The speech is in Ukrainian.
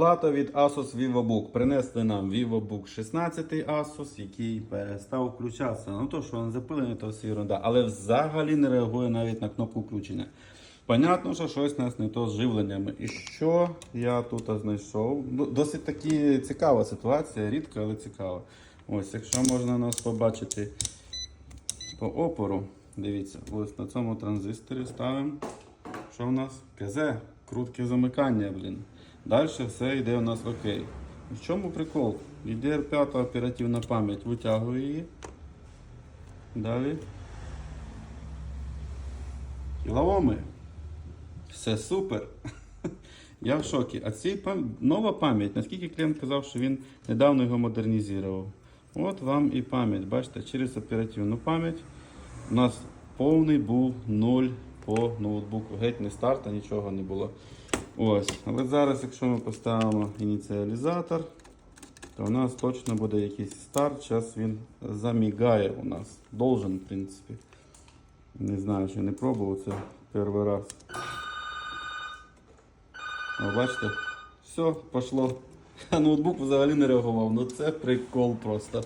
Плата від Asus VivoBook. Принесли нам VivoBook 16 Asus, який перестав включатися. Ну то, що він запилений, то все ерунда. Але взагалі не реагує навіть на кнопку включення. Понятно, що щось нас не то з живленнями. І що я тут знайшов? Ну, Досить таки цікава ситуація, рідка, але цікава. Ось, якщо можна нас побачити по опору, дивіться, ось на цьому транзисторі ставимо. Що в нас? КЗ, крутке замикання, блін. Далі все йде у нас окей. В чому прикол? DDR5 оперативна пам'ять, витягую її. Далі. Кілооми. Все супер. Я в шокі. А ці пам... нова пам'ять, наскільки клієнт казав, що він недавно його модернізував. От вам і пам'ять. Бачите, через оперативну пам'ять у нас повний був 0 по ноутбуку. Геть не старта, нічого не було. Ось. Але зараз, якщо ми поставимо ініціалізатор, то у нас точно буде якийсь старт. Зараз він замігає у нас. Должен, в принципі. Не знаю, чи не пробував це перший раз. О, бачите, все, пішло. А ноутбук взагалі не реагував. Ну це прикол просто.